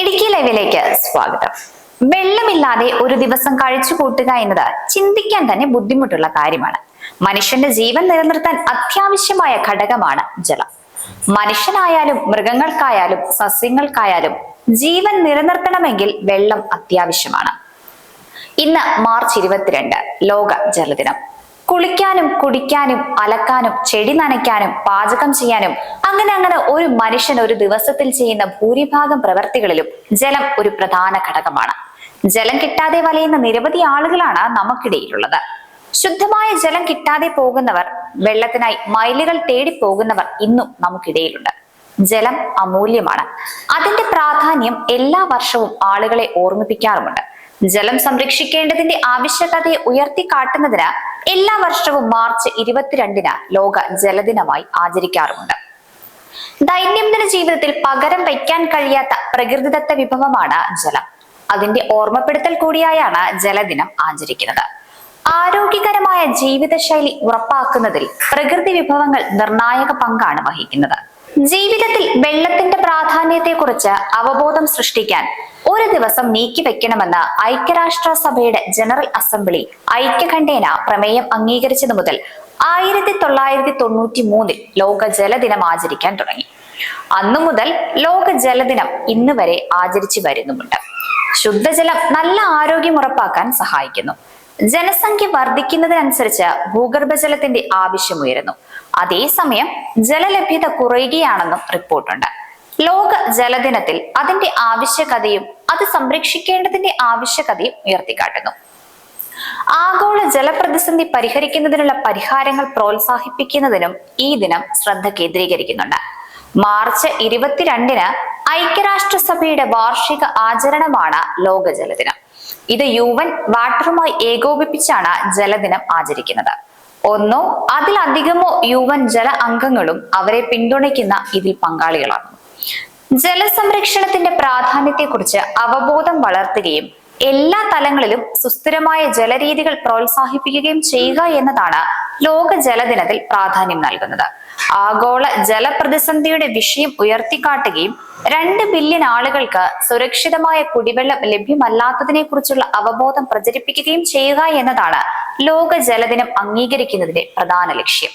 ഇടുക്കി ലൈവിലേക്ക് സ്വാഗതം. വെള്ളമില്ലാതെ ഒരു ദിവസം കഴിച്ചു കൂട്ടുക എന്നത് ചിന്തിക്കാൻ തന്നെ ബുദ്ധിമുട്ടുള്ള കാര്യമാണ്. മനുഷ്യന്റെ ജീവൻ നിലനിർത്താൻ അത്യാവശ്യമായ ഘടകമാണ് ജലം. മനുഷ്യനായാലും മൃഗങ്ങൾക്കായാലും സസ്യങ്ങൾക്കായാലും ജീവൻ നിലനിർത്തണമെങ്കിൽ വെള്ളം അത്യാവശ്യമാണ്. ഇന്ന് മാർച്ച് ഇരുപത്തിരണ്ട് ലോക ജലദിനം. കുളിക്കാനും കുടിക്കാനും അലക്കാനും ചെടി നനയ്ക്കാനും പാചകം ചെയ്യാനും അങ്ങനെ അങ്ങനെ ഒരു മനുഷ്യൻ ഒരു ദിവസത്തിൽ ചെയ്യുന്ന ഭൂരിഭാഗം പ്രവർത്തികളിലും ജലം ഒരു പ്രധാന ഘടകമാണ്. ജലം കിട്ടാതെ വലയുന്ന നിരവധി ആളുകളാണ് നമുക്കിടയിലുള്ളത്. ശുദ്ധമായ ജലം കിട്ടാതെ പോകുന്നവർ വെള്ളത്തിനായി മൈലുകൾ തേടി പോകുന്നവർ ഇന്നും നമുക്കിടയിലുണ്ട്. ജലം അമൂല്യമാണ്. അതിന്റെ പ്രാധാന്യം എല്ലാ വർഷവും ആളുകളെ ഓർമ്മിപ്പിക്കാറുമുണ്ട്. ജലം സംരക്ഷിക്കേണ്ടതിന്റെ ആവശ്യകതയെ ഉയർത്തിക്കാട്ടുന്നതിന് എല്ലാ വർഷവും മാർച്ച് ഇരുപത്തിരണ്ടിന് ലോക ജലദിനമായി ആചരിക്കാറുമുണ്ട്. ദൈനംദിന ജീവിതത്തിൽ പകരം വയ്ക്കാൻ കഴിയാത്ത പ്രകൃതിദത്ത വിഭവമാണ് ജലം. അതിന്റെ ഓർമ്മപ്പെടുത്തൽ കൂടിയായാണ് ജലദിനം ആചരിക്കുന്നത്. ആരോഗ്യകരമായ ജീവിതശൈലി ഉറപ്പാക്കുന്നതിൽ പ്രകൃതി വിഭവങ്ങൾ നിർണായക പങ്കാണ് വഹിക്കുന്നത്. ജീവിതത്തിൽ വെള്ളത്തിന്റെ പ്രാധാന്യത്തെക്കുറിച്ച് അവബോധം സൃഷ്ടിക്കാൻ ഒരു ദിവസം നീക്കി വെക്കണമെന്ന് ഐക്യരാഷ്ട്ര സഭയുടെ ജനറൽ അസംബ്ലി ഐക്യകണ്ഠേന പ്രമേയം അംഗീകരിച്ചത് മുതൽ ആയിരത്തി തൊള്ളായിരത്തി തൊണ്ണൂറ്റി മൂന്നിൽ ലോക ജലദിനം ആചരിക്കാൻ തുടങ്ങി. അന്നു മുതൽ ലോക ജലദിനം ഇന്ന് വരെ ആചരിച്ചു വരുന്നുമുണ്ട്. ശുദ്ധജലം നല്ല ആരോഗ്യം ഉറപ്പാക്കാൻ സഹായിക്കുന്നു. ജനസംഖ്യ വർദ്ധിക്കുന്നതിനനുസരിച്ച് ഭൂഗർഭജലത്തിന്റെ ആവശ്യമുയരുന്നു അതേസമയം ജലലഭ്യത കുറയുകയാണെന്നും റിപ്പോർട്ടുണ്ട്. ലോക ജലദിനത്തിൽ അതിന്റെ ആവശ്യകതയും അത് സംരക്ഷിക്കേണ്ടതിന്റെ ആവശ്യകതയും ഉയർത്തിക്കാട്ടുന്നു. ആഗോള ജലപ്രതിസന്ധി പരിഹരിക്കുന്നതിനുള്ള പരിഹാരങ്ങൾ പ്രോത്സാഹിപ്പിക്കുന്നതിനും ഈ ദിനം ശ്രദ്ധ കേന്ദ്രീകരിക്കുന്നുണ്ട്. മാർച്ച് ഇരുപത്തിരണ്ടിന് ഐക്യരാഷ്ട്രസഭയുടെ വാർഷിക ആചരണമാണ് ലോക ജലദിനം. ഇത് യു എൻ വാട്ടറുമായി ഏകോപിപ്പിച്ചാണ് ജലദിനം ആചരിക്കുന്നത്. ഒന്നോ അതിലധികമോ യു എൻ ജല അംഗങ്ങളും അവരെ പിന്തുണയ്ക്കുന്ന ഇതിൽ പങ്കാളികളാണ്. ജലസംരക്ഷണത്തിന്റെ പ്രാധാന്യത്തെക്കുറിച്ച് അവബോധം വളർത്തുകയും എല്ലാ തലങ്ങളിലും സുസ്ഥിരമായ ജലരീതികൾ പ്രോത്സാഹിപ്പിക്കുകയും ചെയ്യുക എന്നതാണ് ലോക ജലദിനത്തിൽ പ്രാധാന്യം നൽകുന്നത്. ആഗോള ജലപ്രതിസന്ധിയുടെ വിഷയം ഉയർത്തിക്കാട്ടുകയും രണ്ട് ബില്യൺ ആളുകൾക്ക് സുരക്ഷിതമായ കുടിവെള്ളം ലഭ്യമല്ലാത്തതിനെ കുറിച്ചുള്ള അവബോധം പ്രചരിപ്പിക്കുകയും ചെയ്യുക എന്നതാണ് ലോക ജലദിനം അംഗീകരിക്കുന്നതിന്റെ പ്രധാന ലക്ഷ്യം.